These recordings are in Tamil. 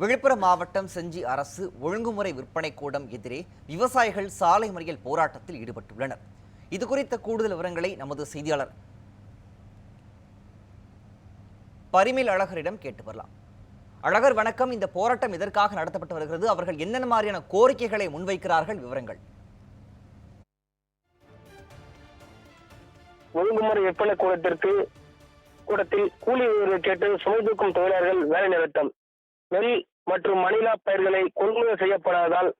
விழுப்புரம் மாவட்டம் செஞ்சி அரசு ஒழுங்குமுறை விற்பனை கூடம் எதிரே விவசாயிகள் சாலை மறியல் போராட்டத்தில் ஈடுபட்டுள்ளனர். இது குறித்த கூடுதல் விவரங்களை நமது செய்தியாளர் பரிமேல் அழகரிடம் கேட்டு வரலாம். அழகர் வணக்கம். இந்த போராட்டம் எதற்காக நடத்தப்பட்டு வருகிறது? அவர்கள் என்னென்ன மாதிரியான கோரிக்கைகளை முன்வைக்கிறார்கள்? விவரங்கள். ஒழுங்குமுறை விற்பனை கூடத்திற்கு கூடத்தில் கூலி கேட்டு சுமை தூக்கும் தொழிலாளர்கள் வேலை நிறுத்தம். நெல் மற்றும் மணிலா பயிர்களை கொள்முதல் செய்யப்படாததால்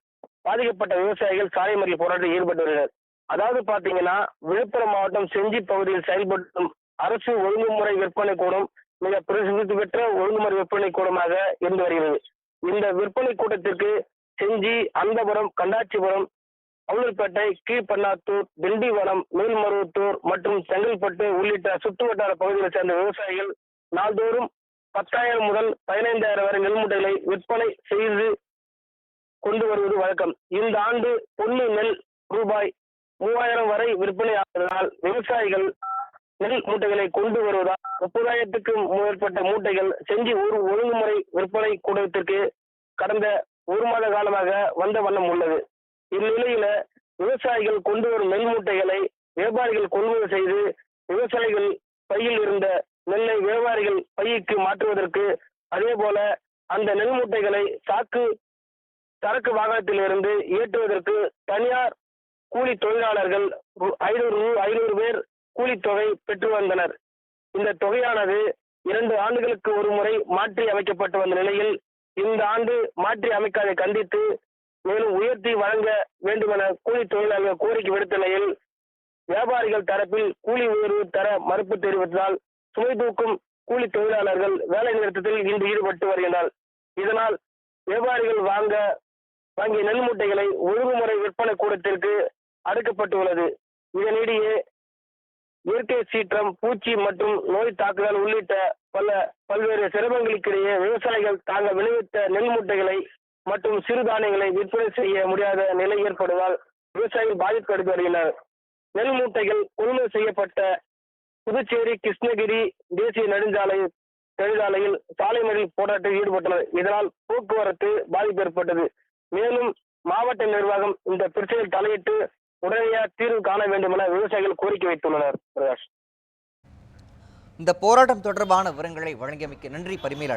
பாதிக்கப்பட்ட விவசாயிகள் சாலை மறியல் போராட்டத்தில் ஈடுபட்டுள்ளனர் அதாவது பாத்தீங்கன்னா விழுப்புரம் மாவட்டம் செஞ்சி பகுதியில் செயல்படும் அரசு ஒழுங்குமுறை விற்பனை கூடம் மிக பிரசித்தி பெற்ற ஒழுங்குமுறை விற்பனை கூடமாக இருந்து வருகிறது. இந்த விற்பனை கூட்டத்திற்கு செஞ்சி அந்தபுரம் கண்டாச்சிபுரம் அவலூர்பேட்டை கீழ்பண்ணாத்தூர் திண்டிவனம் மேல்மருவத்தூர் மற்றும் செங்கல்பட்டு உள்ளிட்ட சுற்றுவட்டார பகுதிகளை சேர்ந்த விவசாயிகள் நாள்தோறும் பத்தாயிரம் முதல் பதினைந்தாயிரம் வரை நெல் மூட்டைகளை விற்பனை செய்து கொண்டு வருவது வழக்கம். இந்த ஆண்டு பொண்ணு நெல் ரூபாய் மூவாயிரம் வரை விற்பனை ஆவதால் விவசாயிகள் நெல் மூட்டைகளை கொண்டு வருவதால் முப்பதாயிரத்துக்கும் மேற்பட்ட மூட்டைகள் செஞ்சு ஒரு ஒழுங்குமுறை விற்பனை கூடத்திற்கு கடந்த ஒரு மாத காலமாக வந்த வண்ணம் உள்ளது. இந்நிலையில விவசாயிகள் கொண்டு வரும் நெல் மூட்டைகளை வியாபாரிகள் கொள்முதல் செய்து விவசாயிகள் பையில் இருந்த நெல்லை மாற்றுவதற்கு அதே போல அந்த நெல் மூட்டைகளை சாக்கு சரக்கு வாகனத்தில் இருந்து ஏற்றுவதற்கு தனியார் கூலி தொழிலாளர்கள் ஐநூறு ஐநூறு பேர் கூலித்தொகை பெற்று வந்தனர். இந்த தொகையானது இரண்டு ஆண்டுகளுக்கு ஒரு முறை மாற்றி அமைக்கப்பட்டு வந்த நிலையில் இந்த ஆண்டு மாற்றி அமைக்காதை கண்டித்து மேலும் உயர்த்தி வழங்க வேண்டும் என கூலி தொழிலாளர்கள் கோரிக்கை விடுத்த நிலையில் வியாபாரிகள் தரப்பில் கூலி உயர்வு தர மறுப்பு தெரிவித்ததால் சுமை தூக்கும் கூலி தொழிலாளர்கள் வேலை நிறுத்தத்தில் இன்று ஈடுபட்டு வருகின்றனர் இதனால் வியாபாரிகள் வாங்க வாங்கிய நெல் மூட்டைகளை ஒழுங்குமுறை விற்பனை கூடத்திற்கு அடுக்கப்பட்டுள்ளது. இதனிடையே இயற்கை சீற்றம் பூச்சி மற்றும் நோய் தாக்குதல் உள்ளிட்ட பல பல்வேறு சிரமங்களுக்கிடையே விவசாயிகள் தாங்கள் விளைவித்த நெல் மூட்டைகளை மற்றும் சிறுதானியங்களை விற்பனை செய்ய முடியாத நிலை ஏற்படுவதால் விவசாயிகள் பாதிப்பு எடுத்து வருகின்றனர். நெல் மூட்டைகள் கொள்முதல் செய்யப்பட்ட புதுச்சேரி கிருஷ்ணகிரி தேசிய நெடுஞ்சாலை நெடுஞ்சாலையில் சாலை மறியல் போராட்டத்தில் ஈடுபட்டனர். இதனால் போக்குவரத்து பாதிப்பு ஏற்பட்டது. மேலும் மாவட்ட நிர்வாகம் இந்த பிரச்சனையில் தலையிட்டு உடனடியாக தீர்வு காண வேண்டும் என விவசாயிகள் கோரிக்கை வைத்துள்ளனர். பிரகாஷ். இந்த போராட்டம் தொடர்பான விவரங்களை வழங்கியமைக்கு நன்றி பரிமேல்